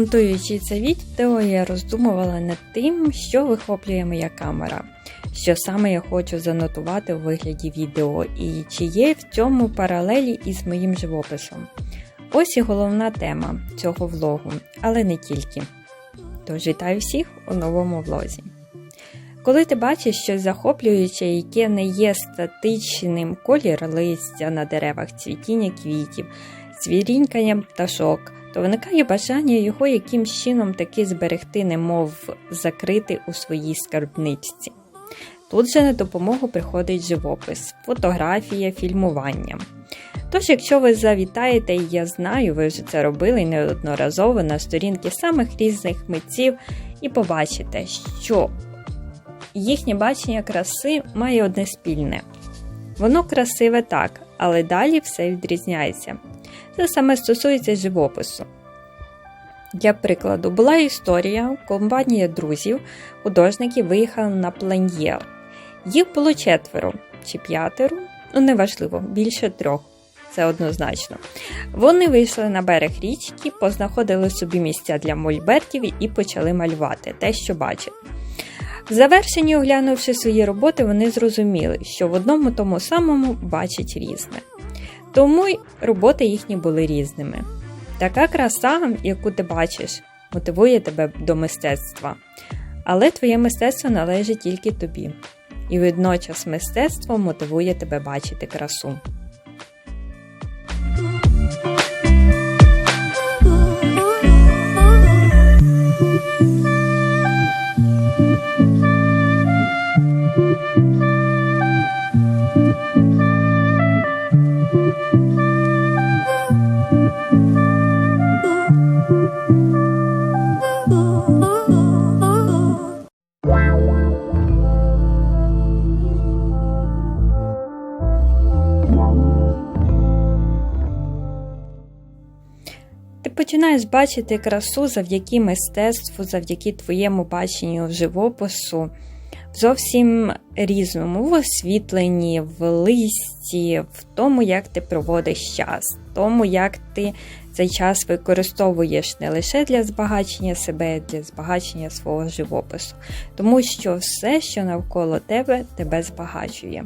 Монтуючи це відео, я роздумувала над тим, що вихоплює моя камера, що саме я хочу занотувати у вигляді відео, і чи є в цьому паралелі із моїм живописом. Ось і головна тема цього влогу, але не тільки. Тож вітаю всіх у новому влозі. Коли ти бачиш щось захоплююче, яке не є статичним колір листя на деревах, цвітіння квітів, звірінькання пташок, то виникає бажання його якимсь чином таки зберегти, немов закрити у своїй скарбничці. Тут же на допомогу приходить живопис, фотографія, фільмування. Тож, якщо ви завітаєте, і я знаю, ви вже це робили неодноразово на сторінки самих різних митців, і побачите, що їхнє бачення краси має одне спільне. Воно красиве так, але далі все відрізняється. Це саме стосується живопису. Для прикладу, була історія, компанія друзів, художників виїхали на плен'єр. Їх було четверо чи п'ятеро, ну неважливо, більше трьох. Це однозначно. Вони вийшли на берег річки, познаходили собі місця для мольбертів і почали малювати те, що бачили. В завершенні, оглянувши свої роботи, вони зрозуміли, що в одному тому самому бачать різне. Тому й роботи їхні були різними. Така краса, яку ти бачиш, мотивує тебе до мистецтва. Але твоє мистецтво належить тільки тобі. І водночас мистецтво мотивує тебе бачити красу. Ти починаєш бачити красу завдяки мистецтву, завдяки твоєму баченню живопису в зовсім різному, в освітленні, в листі, в тому, як ти проводиш час, в тому, як ти цей час використовуєш не лише для збагачення себе, а для збагачення свого живопису, тому що все, що навколо тебе, тебе збагачує.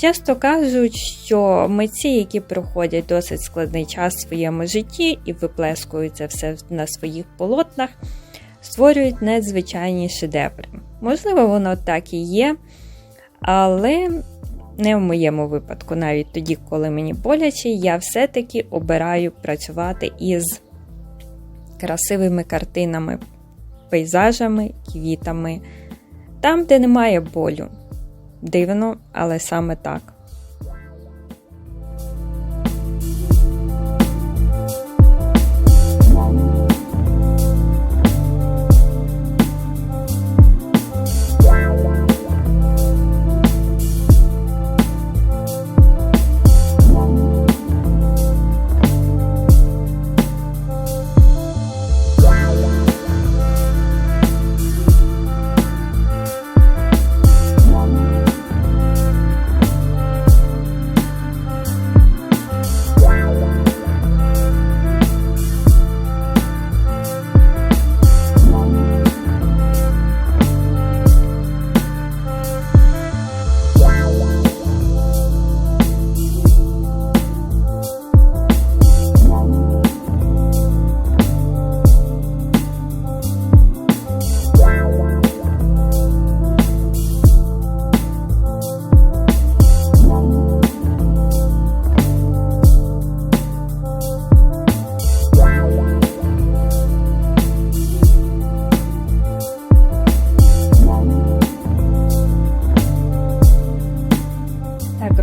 Часто кажуть, що митці, які проходять досить складний час в своєму житті і виплескують це все на своїх полотнах, створюють надзвичайні шедеври. Можливо, воно так і є, але не в моєму випадку, навіть тоді, коли мені боляче, я все-таки обираю працювати із красивими картинами, пейзажами, квітами, там, де немає болю. Дивно, але саме так.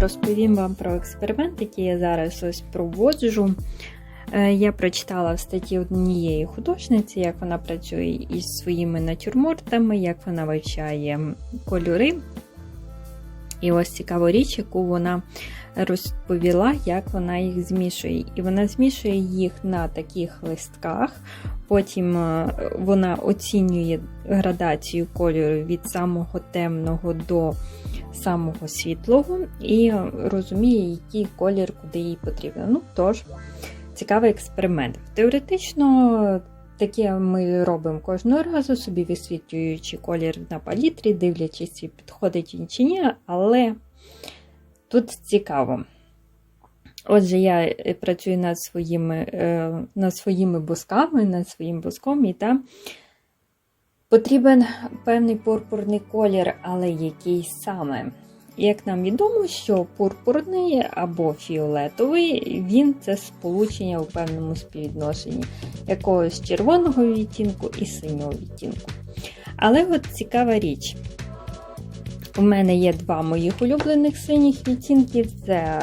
Розповім вам про експеримент, який я зараз ось проводжу. Е, Я прочитала в статті однієї художниці, як вона працює із своїми натюрмортами, як вона вивчає кольори. І ось цікава річ, яку вона розповіла, як вона їх змішує. І вона змішує їх на таких листках. Потім е, вона оцінює градацію кольору від самого темного до самого світлого і розуміє, який колір куди їй потрібен. Ну, тож, цікавий експеримент. Теоретично Таке ми робимо кожного разу, собі висвітлюючи колір на палітрі, дивлячись, чи підходить він чи ні, але тут цікаво. Отже, я е, працюю над своїми е, над своїми бусками, над своїм буском, і там потрібен певний пурпурний колір, але який саме. Як нам відомо, що пурпурний або фіолетовий він це сполучення у певному співвідношенні якогось червоного відтінку і синього відтінку. Але от цікава річ. У мене є два моїх улюблених синіх відтінків: це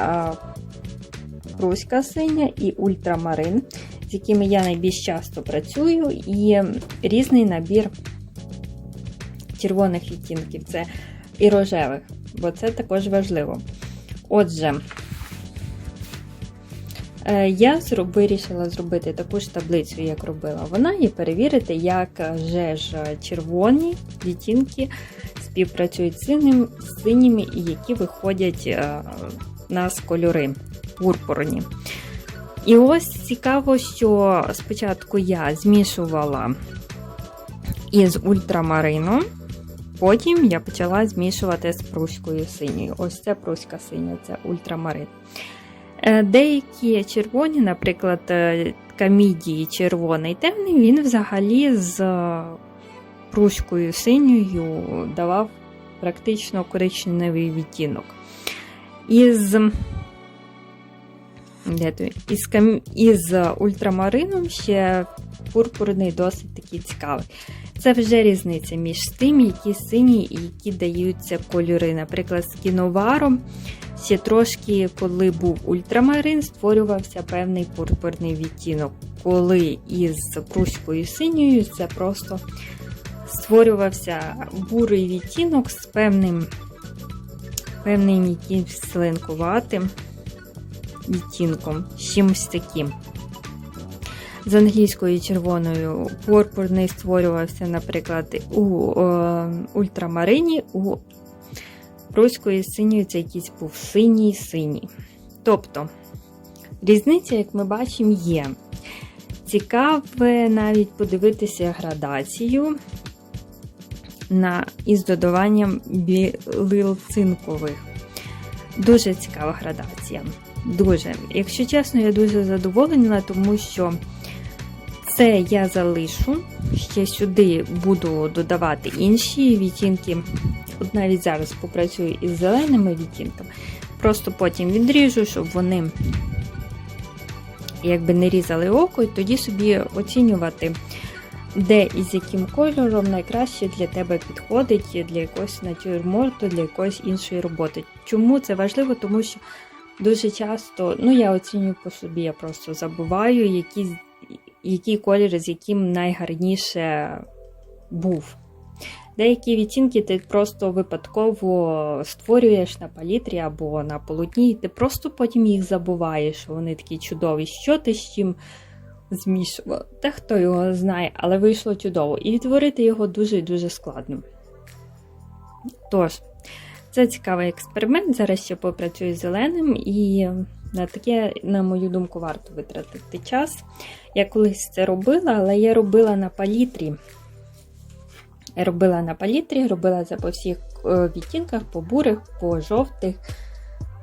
Руська синя і ультрамарин, з якими я найбільш часто працюю, і різний набір червоних відтінків. Це і рожевих, бо це також важливо. Отже, я вирішила зробити таку ж таблицю, як робила вона, і перевірити, як же ж червоні відтінки співпрацюють з синіми і які виходять е, у нас кольори пурпурні. І ось цікаво, що спочатку я змішувала із ультрамарином, потім я почала змішувати з пруською синьою. Ось це пруська синя, це ультрамарин. Е, деякі червоні, наприклад, е, камідії червоний темний, він взагалі з пруською синьою давав практично коричневий відтінок. Із де то, із, кам... із ультрамарином ще пурпурний досить такий цікавий. Це вже різниця між тим, які сині і які даються кольори. Наприклад, з кіноваром ще трошки, коли був ультрамарин, створювався певний пурпурний відтінок. Коли із пруською синьою це просто створювався бурий відтінок з певним певним якимсь сленкуватим відтінком, чимось таким. З англійською червоною пурпурний створювався, наприклад, у е, ультрамарині, у руської синьої це якийсь був синій-синій. Тобто, різниця, як ми бачимо, є. Цікаве навіть подивитися градацію на, із додаванням білил цинкових. Дуже цікава градація. Дуже. Якщо чесно, я дуже задоволена, тому що це я залишу. Ще сюди буду додавати інші відтінки. От навіть зараз попрацюю із зеленими відтінками. Просто потім відріжу, щоб вони якби не різали око, і тоді собі оцінювати, де і з яким кольором найкраще для тебе підходить для якогось натюрморту, для якоїсь іншої роботи. Чому це важливо? Тому що Дуже часто, ну я оцінюю по собі, я просто забуваю, які, який колір, з яким найгарніше був. Деякі відтінки ти просто випадково створюєш на палітрі або на полотні, і ти просто потім їх забуваєш, вони такі чудові. Що ти з чим змішував? Та хто його знає, але вийшло чудово. І відтворити його дуже і дуже складно. Тож, це цікавий експеримент. Зараз ще попрацюю з зеленим, і на таке, на мою думку, варто витратити час. Я колись це робила, але я робила на палітрі. Я робила на палітрі, робила це по всіх е, відтінках, по бурих, по жовтих,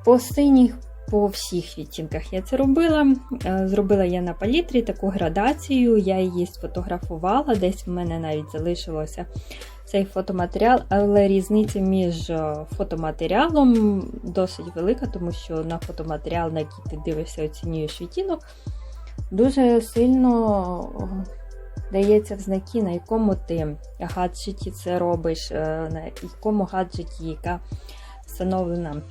по синіх, по всіх відтінках я це робила. Е, зробила я на палітрі таку градацію, я її сфотографувала, десь в мене навіть залишилося цей фотоматеріал, але різниця між е, фотоматеріалом досить велика, тому що на фотоматеріал, на який ти дивишся, оцінюєш відтінок, дуже сильно дається в знаки, на якому ти гаджеті це робиш, е, на якому гаджеті яка встановлена.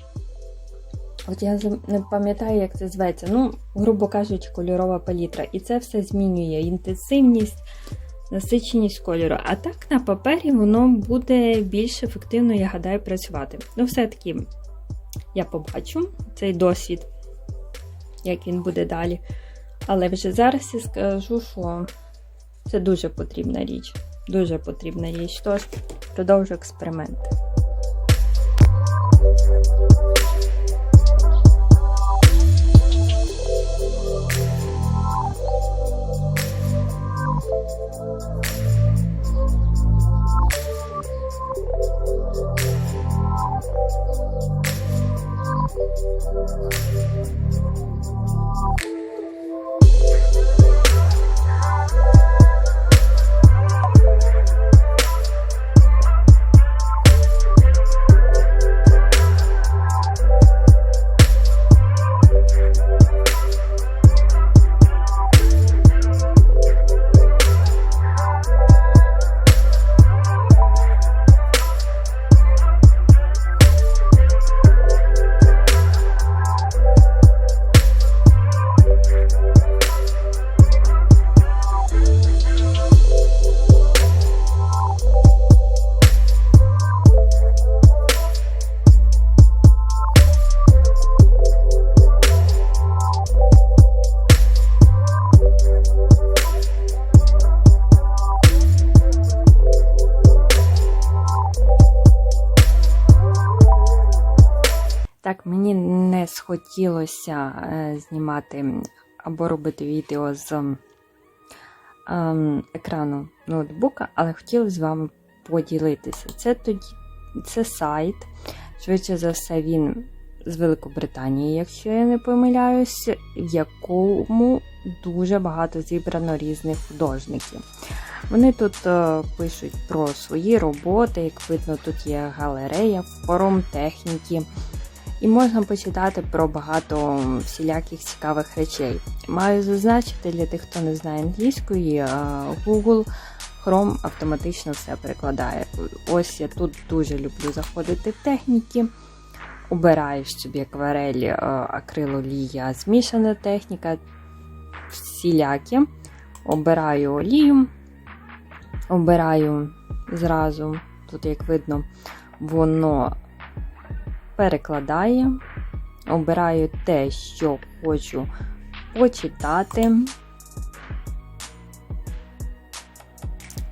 От я не пам'ятаю, як це зветься. Ну, грубо кажучи, кольорова палітра. І це все змінює інтенсивність, насиченість кольору. А так на папері воно буде більш ефективно, я гадаю, працювати. Ну, все-таки я побачу цей досвід, як він буде далі. Але вже зараз я скажу, що це дуже потрібна річ. Дуже потрібна річ. Тож, продовжу експеримент. Не схотілося е, знімати або робити відео з ем, екрану ноутбука, але хотіла з вами поділитися. Це тоді це сайт. Швидше за все, він з Великобританії, якщо я не помиляюсь, в якому дуже багато зібрано різних художників. Вони тут е, пишуть про свої роботи, як видно, тут є галерея, форум техніки. І можна почитати про багато всіляких цікавих речей. Маю зазначити для тих, хто не знає англійської, е, Google Chrome автоматично все перекладає. Ось я тут дуже люблю заходити в техніки. Обираєш собі акварель, е, акрилолія, змішана техніка, всілякі. Обираю олію, обираю зразу, тут, як видно, воно перекладає, обираю те, що хочу почитати.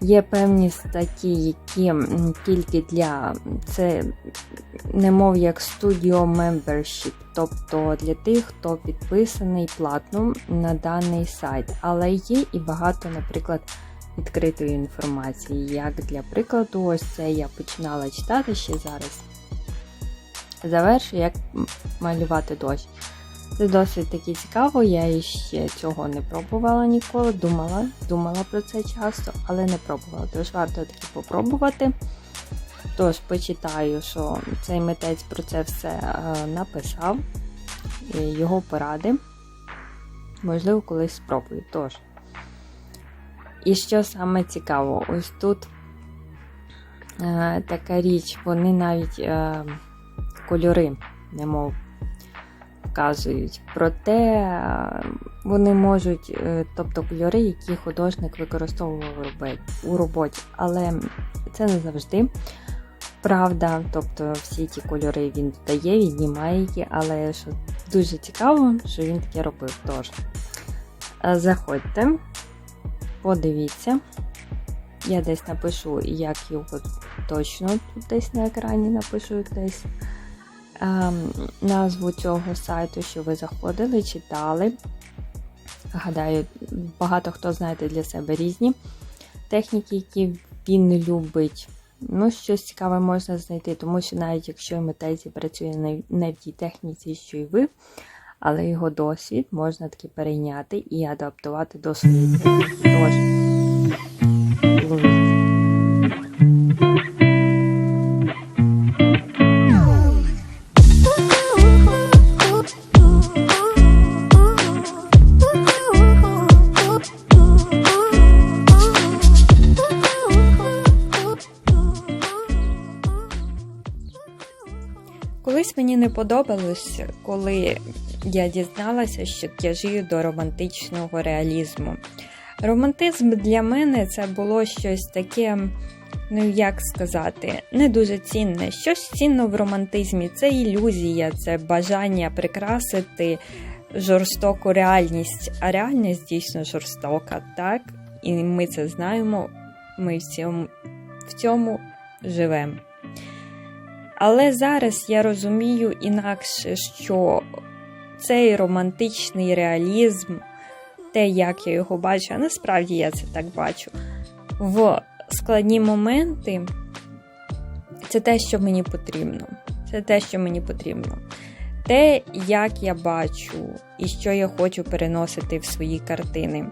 Є певні статті, які тільки для це немов як Studio Membership, тобто для тих, хто підписаний платно на даний сайт. Але є і багато, наприклад, відкритої інформації. Як для прикладу, ось це я починала читати ще зараз. Завершу, як малювати дощ. Це досить таки цікаво, я ще цього не пробувала ніколи. Думала думала про це часто, але не пробувала. Тож варто таки попробувати. Тож, почитаю, що цей митець про це все е, написав, його поради. Можливо, колись спробую. Тож. І що саме цікаво, ось тут е, така річ, вони навіть е, кольори, немов вказують. Проте вони можуть, е, тобто кольори, які художник використовував у роботі, але це не завжди. Правда, тобто всі ті кольори він дає, віднімає їх, але що дуже цікаво, що він таке робив. Тож, е, заходьте, подивіться. Я десь напишу, як його точно тут десь на екрані напишу десь назву цього сайту, що ви заходили, читали. Гадаю, багато хто знаєте для себе різні техніки, які він любить. Ну, щось цікаве можна знайти, тому що навіть якщо митець працює не в тій техніці, що й ви, але його досвід можна таки перейняти і адаптувати до своєї техніки. Колись мені не подобалось, коли я дізналася, що тяжію до романтичного реалізму. Романтизм для мене це було щось таке, ну як сказати, не дуже цінне. Щось цінно в романтизмі це ілюзія, це бажання прикрасити жорстоку реальність, а реальність дійсно жорстока, так? І ми це знаємо, ми в в цьому живемо. Але зараз я розумію інакше, що цей романтичний реалізм, те, як я його бачу, а насправді я це так бачу, в складні моменти це те, що мені потрібно. Це те, що мені потрібно. Те, як я бачу і що я хочу переносити в свої картини.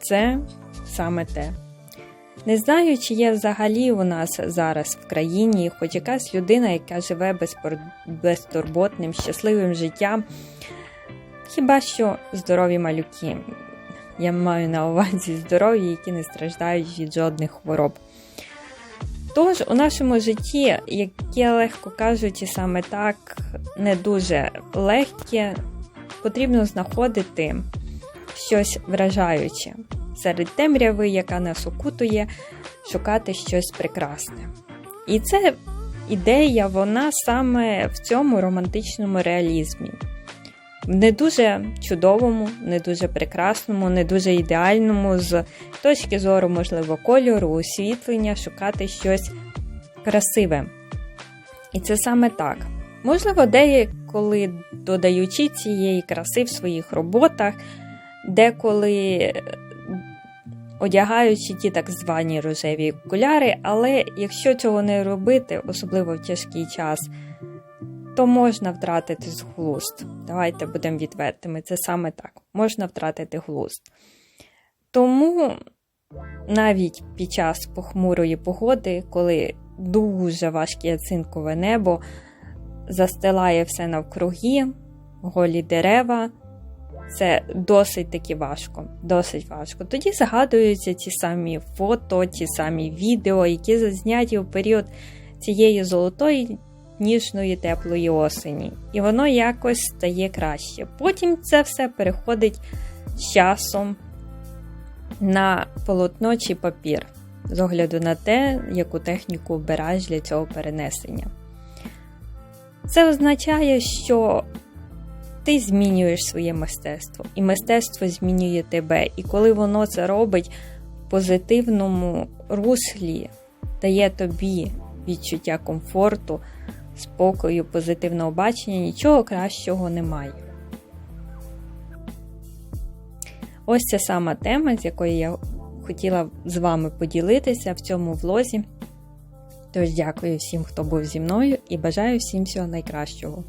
Це саме те. Не знаю, чи є взагалі у нас зараз в країні хоч якась людина, яка живе безтурботним, щасливим життям. Хіба що здорові малюки. Я маю на увазі здорові, які не страждають від жодних хвороб. Тож, у нашому житті, яке легко кажучи, саме так не дуже легке, потрібно знаходити щось вражаюче серед темряви, яка нас окутує, шукати щось прекрасне. І це ідея, вона саме в цьому романтичному реалізмі. В Не дуже чудовому, не дуже прекрасному, не дуже ідеальному, з точки зору, можливо, кольору, освітлення, шукати щось красиве. І це саме так. Можливо, деколи додаючи цієї краси в своїх роботах, деколи одягаючи ті так звані рожеві окуляри, але якщо цього не робити, особливо в тяжкий час, то можна втратити глузд. Давайте будемо відвертими. Це саме так. Можна втратити глузд. Тому навіть під час похмурої погоди, коли дуже важке цинкове небо застилає все навкруги, голі дерева, це досить таки важко. Досить важко. Тоді згадуються ті самі фото, ті самі відео, які зазняті у період цієї золотої ніжної теплої осені. І воно якось стає краще. Потім це все переходить з часом на полотно чи папір, з огляду на те, яку техніку вбираєш для цього перенесення. Це означає, що ти змінюєш своє мистецтво, і мистецтво змінює тебе. І коли воно це робить в позитивному руслі, дає тобі відчуття комфорту, спокою, позитивного бачення, нічого кращого немає. Ось ця сама тема, з якої я хотіла з вами поділитися в цьому влозі. Тож дякую всім, хто був зі мною, і бажаю всім всього найкращого.